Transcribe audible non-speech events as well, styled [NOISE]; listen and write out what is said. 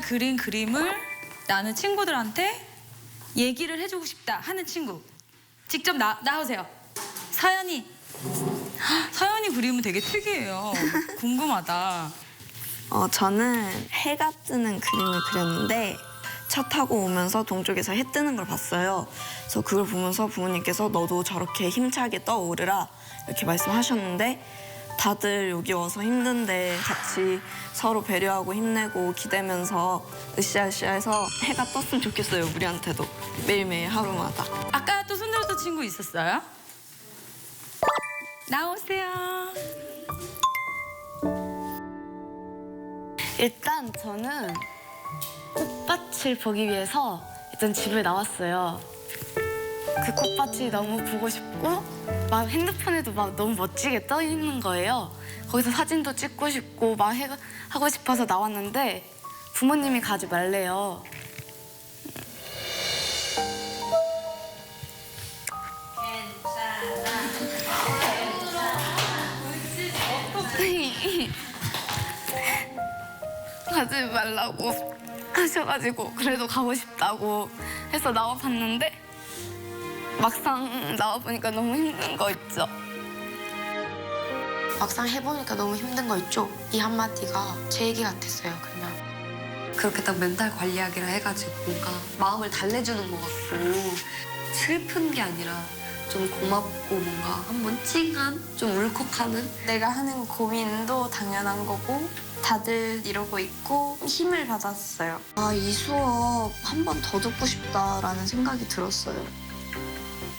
그린 그림을 나는 친구들한테 얘기를 해주고 싶다 하는 친구. 직접 나, 나오세요. 서연이. 헉, 서연이 그림은 되게 특이해요. [LAUGHS] 궁금하다. 어, 저는 해가 뜨는 그림을 그렸는데 차 타고 오면서 동쪽에서 해 뜨는 걸 봤어요. 그래서 그걸 보면서 부모님께서 너도 저렇게 힘차게 떠오르라. 이렇게 말씀하셨는데 다들 여기 와서 힘든데 같이 서로 배려하고 힘내고 기대면서 으쌰으쌰 해서 해가 떴으면 좋겠어요 우리한테도 매일매일 하루마다 아까 또 손들었던 친구 있었어요? 나오세요 일단 저는 꽃밭을 보기 위해서 일단 집을 나왔어요. 그 꽃밭이 너무 보고 싶고 막 핸드폰에도 막 너무 멋지게 떠 있는 거예요. 거기서 사진도 찍고 싶고 막 해, 하고 싶어서 나왔는데 부모님이 가지 말래요. [LAUGHS] 가지 말라고 하셔가지고 그래도 가고 싶다고 해서 나와 봤는데 막상 나와보니까 너무 힘든 거 있죠. 막상 해보니까 너무 힘든 거 있죠? 이 한마디가 제 얘기 같았어요, 그냥. 그렇게 딱 멘탈 관리하기라 해가지고 뭔가 마음을 달래주는 것 같고 슬픈 게 아니라 좀 고맙고 뭔가 한번 찡한 좀 울컥하는 내가 하는 고민도 당연한 거고 다들 이러고 있고 힘을 받았어요. 아, 이 수업 한 번 더 듣고 싶다라는 생각이 들었어요.